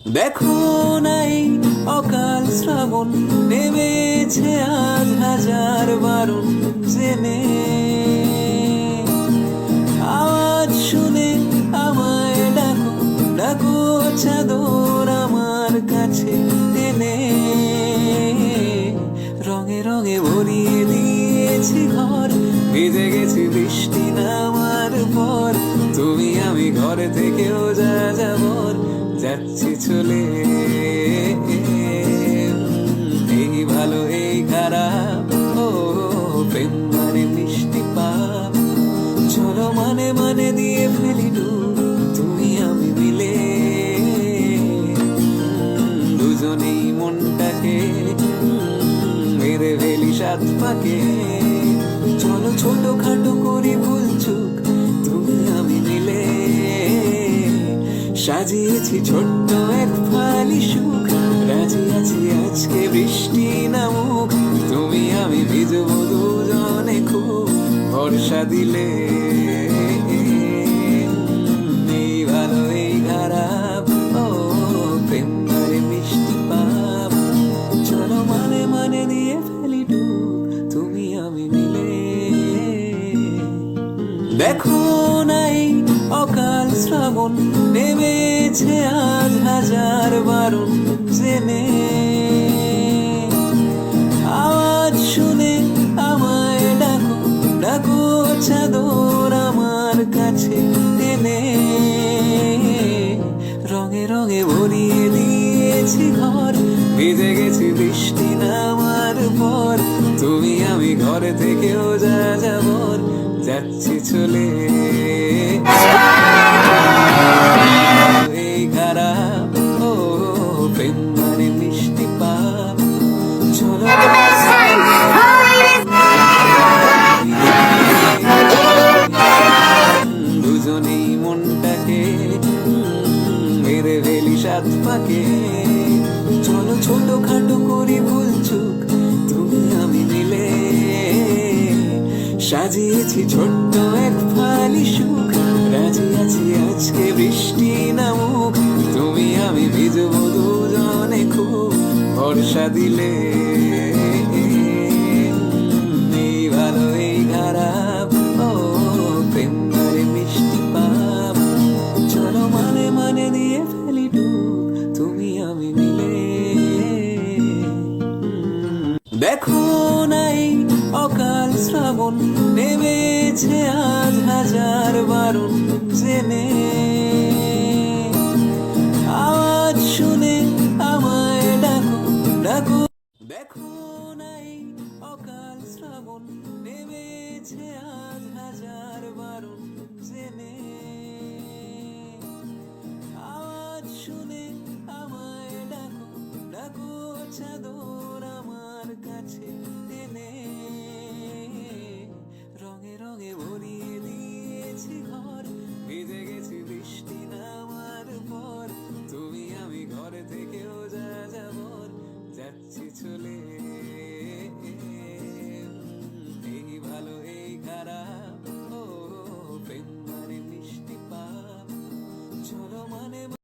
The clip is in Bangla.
দেখো নাই অকাল শ্রাবণ, নেমেছে আজ হাজার বারণ জেনে। আওয়াজ শুনে আমায় ডাকো ডাকো চাদর আমার কাছে টেনে। রঙে রঙে ভরিয়ে দিয়েছি ঘর, ভিজে গেছি বৃষ্টি নামার পর। তুমি আমি ঘরে থেকেও যা যাবর যাচ্ছি চলে। এই ভালো, এই খারাপ, ও, প্রেম মানে মিষ্টি পাপ। চলো মানে মানে দিয়ে ফেলি তুমি আমি মিলে। দুজনেই মনটাকে মেরে ফেলি সাত পাকে। চলো ছোট খাটো করি ভুল চুক সাজিয়েছি ছোট্ট এক ফালি সুখ। রাজি আছি আজকে বৃষ্টি নামুক। তুমি আমি ভিজবো দুজনে খুব। ভরসা দিলে এই খারাপ। ও মিষ্টি পাপ। চলো মানে দিয়ে তুমি আমি দেখো নাই অকাল শ্রাবণ নেমেছে আজ হাজার বারণ জেনে। আওয়াজ শুনে আমায় ডাকো ডাকো চাদর আমার কাছে টেনে। রঙে রঙে ভরিয়ে দিয়েছি ঘর, ভিজে গেছি বৃষ্টি নামার পর। তুমি আমি ঘরে থেকেও যা যাবর যাচ্ছি চলে। সাত চলো, ছোট খাটো করি ভুল তুমি আমি মিলে। সাজিয়েছি ছোট্ট এক ফালি সুখ, রাজি আছি আজকে বৃষ্টি নামুক তুমি আমি ভিজব দুজনে খুব, ভরসা দিলে। দেখো নাই অকাল শ্রাবণ, নেমেছে আজ হাজার বারণ জেনে। আওয়াজ শুনে আমায় ডাকো ডাকো। দেখো নাই অকাল শ্রাবণ, নেমেছে আজ হাজার বারণ জেনে। আওয়াজ শুনে আমায় ডাকো ডাকো চাদর nie